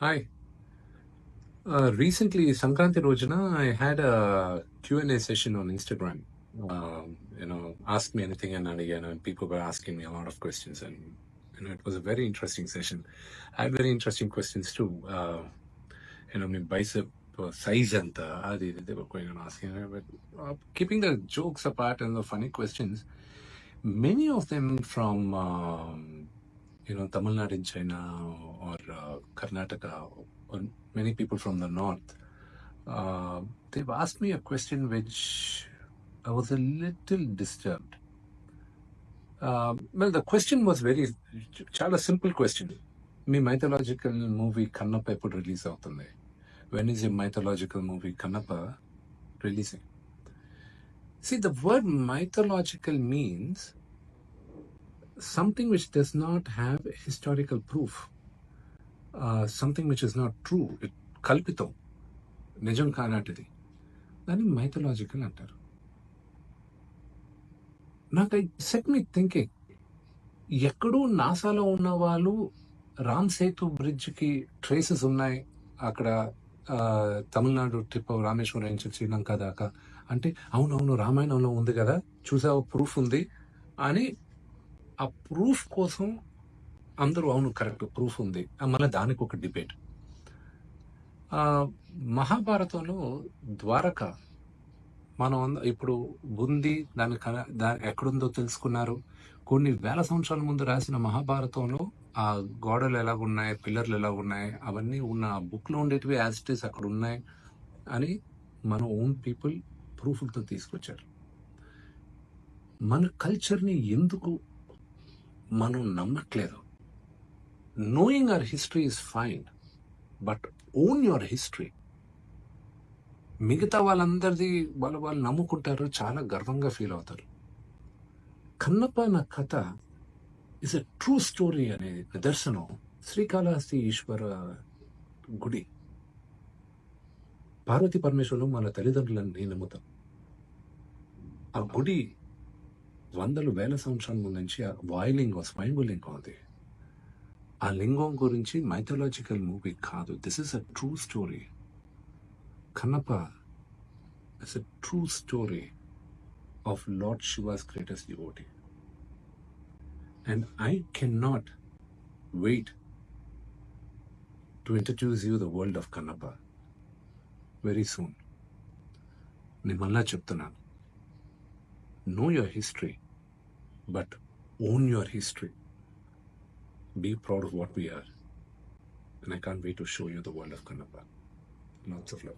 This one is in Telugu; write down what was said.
Hi. Uh, recently, Sankranti Rojana, I had a Q&A session on Instagram. Um, you know, ask me anything and again, and people were asking me a lot of questions, and you know, it was a very interesting session. I had very interesting questions too. Uh, you know, I mean, bicep uh, size and uh, they were going on asking, but uh, keeping the jokes apart and the funny questions, many of them from um, you know Tamil Nadu in China or Karnataka or many people from the north. Uh, they've asked me a question which I was a little disturbed. Uh, well, the question was very చాలా సింపుల్ క్వశ్చన్ మీ మైథలాజికల్ మూవీ కన్నప్ప ఎప్పుడు రిలీజ్ అవుతుంది when is a mythological movie Kannappa releasing see the word mythological means something which does not have historical proof Something which is not true it కల్పితం. నిజం కానటిది దాన్ని మైథలాజికల్ అంటారు. నాకు ఐ సెట్ మీ థింకింగ్ ఎక్కడో నాసాలో ఉన్న వాళ్ళు రామ్ సేతు బ్రిడ్జ్కి ట్రేసెస్ ఉన్నాయి. అక్కడ తమిళనాడు ట్రిప్ రామేశ్వరం నుంచి శ్రీలంక దాకా. అంటే అవునవును రామాయణంలో ఉంది కదా చూసావు ప్రూఫ్ ఉంది అని ఆ ప్రూఫ్ కోసం అందరూ అవును కరెక్ట్. ప్రూఫ్ ఉంది. మళ్ళీ దానికి ఒక డిబేట్. మహాభారతంలో ద్వారక మనం అంద- ఇప్పుడు ఉంది దాని దాని ఎక్కడుందో తెలుసుకున్నారు. కొన్ని వేల సంవత్సరాల ముందు రాసిన మహాభారతంలో ఆ గోడలు ఎలాగున్నాయి పిల్లర్లు ఎలాగున్నాయి అవన్నీ ఉన్న ఆ బుక్ ఉండేటివి యాజ్ ఇట్ ఈస్ అక్కడ ఉన్నాయి అని మన ఓన్ పీపుల్ ప్రూఫ్లతో తీసుకొచ్చారు. మన కల్చర్ని ఎందుకు మనం నమ్మట్లేదు? Knowing our history is fine but own your history మిగతా వాళ్ళందరిది వాళ్ళు వాళ్ళు నమ్ముకుంటారు చాలా గర్వంగా ఫీల్ అవుతారు. కన్నప్ప నా కథ ఇస్ ఎ ట్రూ స్టోరీ అనే నిదర్శనం శ్రీకాళహస్తి ఈశ్వర గుడి. పార్వతి పరమేశ్వరులు మన తల్లిదండ్రులను నేను నమ్ముతాం ఆ గుడి వందలు వేల సంవత్సరాల ముందు నుంచి ఆ వాయులింగం స్వయంభూ లింగం ఉంది ఆ లింగం గురించి మైథలాజికల్ మూవీ కాదు this is a true story Kannappa is a true story of Lord Shiva's greatest devotee. And I cannot wait to introduce you the world of Kannapa very soon. నేను మళ్ళా చెప్తున్నాను know your history but own your history be proud of what we are. And I can't wait to show you the world of Kannappa. Lots of love.